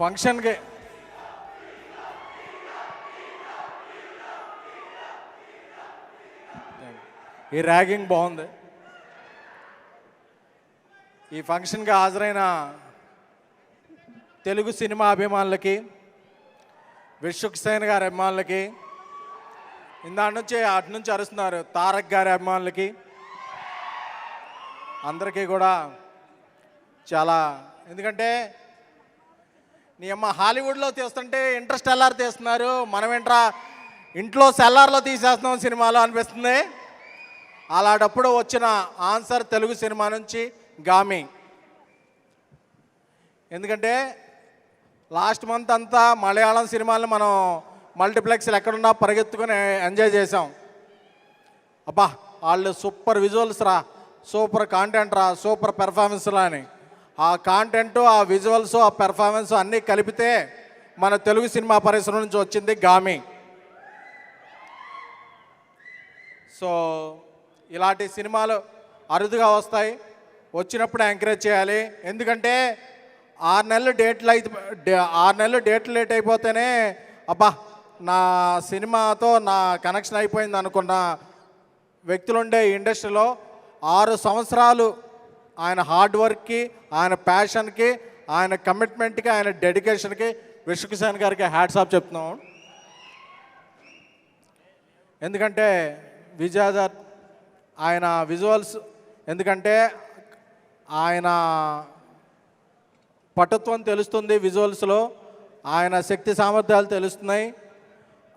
ఫంక్షన్కి. ఈ ర్యాగింగ్ బాగుంది. ఈ ఫంక్షన్కి హాజరైన తెలుగు సినిమా అభిమానులకి విశ్వక్సేన్ గారి అభిమానులకి ఇందా నుంచి అటు నుంచి అరుస్తున్నారు తారక్ గారి అభిమానులకి అందరికీ కూడా చాలా ఎందుకంటే నీ అమ్మ హాలీవుడ్లో తీస్తుంటే ఇంట్రెస్ట్ ఎల్లార్ తీస్తున్నారు. మనం ఏంట్రా ఇంట్లో సెల్లార్లో తీసేస్తున్నాం సినిమాలో అనిపిస్తుంది. అలాంటప్పుడు వచ్చిన ఆన్సర్ తెలుగు సినిమా నుంచి గామి. ఎందుకంటే లాస్ట్ మంత్ అంతా మలయాళం సినిమాలను మనం మల్టీప్లెక్స్లు ఎక్కడున్నా పరిగెత్తుకొని ఎంజాయ్ చేసాం అబ్బా వాళ్ళు సూపర్ విజువల్స్ రా సూపర్ కాంటెంట్ రా సూపర్ పెర్ఫార్మెన్స్ రా అని. ఆ కాంటెంట్ ఆ విజువల్స్ ఆ పెర్ఫార్మెన్స్ అన్నీ కలిపితే మన తెలుగు సినిమా పరిశ్రమ నుంచి వచ్చింది గామి. సో ఇలాంటి సినిమాలు అరుదుగా వస్తాయి. వచ్చినప్పుడు ఎంకరేజ్ చేయాలి. ఎందుకంటే ఆరు నెలలు డేట్లు అయితే డే- ఆరు నెలలు డేట్లు లేట్ అయిపోతేనే అబ్బా నా సినిమాతో నా కనెక్షన్ అయిపోయింది అనుకున్న వ్యక్తులుండే ఇండస్ట్రీలో ఆరు సంవత్సరాలు ఆయన హార్డ్ వర్క్కి ఆయన ప్యాషన్కి ఆయన కమిట్మెంట్కి ఆయన డెడికేషన్కి విశ్వకిసాన్ గారికి హ్యాట్స్ ఆఫ్ చెప్తున్నాం. ఎందుకంటే విజయాధర్ ఆయన విజువల్స్ ఎందుకంటే ఆయన పటుత్వం తెలుస్తుంది విజువల్స్లో ఆయన శక్తి సామర్థ్యాలు తెలుస్తున్నాయి.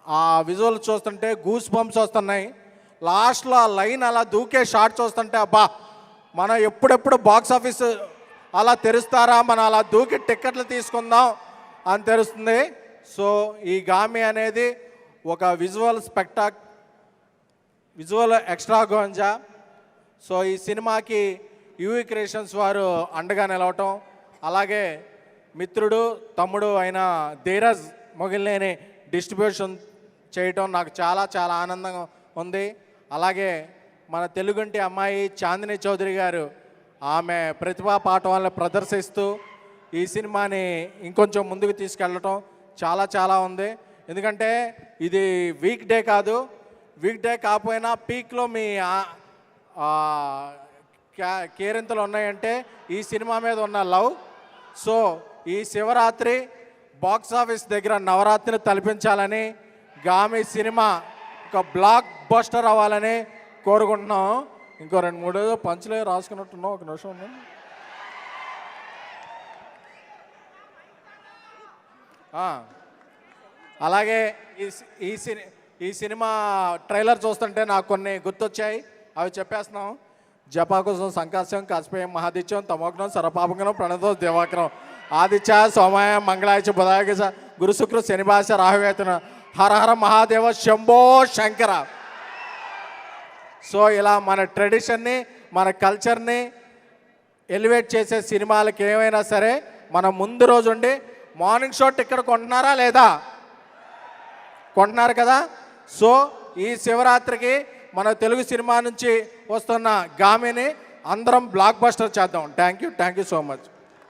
ఆ విజువల్ చూస్తుంటే గూస్ బంప్స్ వస్తున్నాయి లాస్ట్లో ఆ లైన్ అలా దూకే షాట్ చూస్తుంటే అబ్బా! మనం ఎప్పుడెప్పుడు బాక్స్ ఆఫీస్ అలా తెరుస్తారా? మనం అలా దూకి టిక్కెట్లు తీసుకుందాం అని తెలుస్తుంది సో ఈ గామి అనేది ఒక visual spectacle visual extravaganza. So ఈ సినిమాకి యూవీ క్రియేషన్స్ వారు అండగా నిలవటం. అలాగే మిత్రుడు తమ్ముడు అయిన ధీరజ్ మొగిలినేని డిస్ట్రిబ్యూషన్ చేయటం నాకు చాలా చాలా ఆనందంగా ఉంది. అలాగే మన తెలుగుంటి అమ్మాయి చాందిని చౌదరి గారు ఆమె ప్రతిభా పాఠవాలను ప్రదర్శిస్తూ ఈ సినిమాని ఇంకొంచెం ముందుకు తీసుకెళ్ళటం చాలా చాలా ఉంది. ఎందుకంటే ఇది వీక్ డే కాదు. వీక్ డే కాకపోయినా పీక్లో మీ కే- కేరింతలు ఉన్నాయంటే ఈ సినిమా మీద ఉన్న లవ్. సో ఈ శివరాత్రి బాక్స్ ఆఫీస్ దగ్గర నవరాత్రిని తలపించాలని గామి సినిమా ఒక బ్లాక్ బస్టర్ అవ్వాలని కోరుకుంటున్నాం. ఇంకో రెండు మూడు పంచలే రాసుకున్నట్టున్నాం. ఒక నిమిషం అలాగే ఈ ఈ సిని ఈ సినిమా ట్రైలర్ చూస్తుంటే నాకు కొన్ని గుర్తొచ్చాయి. అవి చెప్పేస్తున్నాం. జపాకుసం సంకాశం కాశపేయం మహాదిత్యం తమోగ్నం సరపాపగ్నం ప్రణతో దివాకరం ఆదిత్య సోమయ మంగళాయచ బుధాయక గురు శుక్ర శనిభాష రాహువేతన హర హర మహాదేవ శంభో శంకర. సో ఇలా మన ట్రెడిషన్ని మన కల్చర్ని ఎలివేట్ చేసే సినిమాలకి ఏమైనా సరే మనం ముందు రోజుండి మార్నింగ్ షాట్ ఇక్కడ కొంటున్నారా లేదా? కొంటున్నారు కదా? సో ఈ శివరాత్రికి మన తెలుగు సినిమా నుంచి వస్తున్న గామిని అందరం బ్లాక్ బస్టర్ చేద్దాం. Thank you thank you so much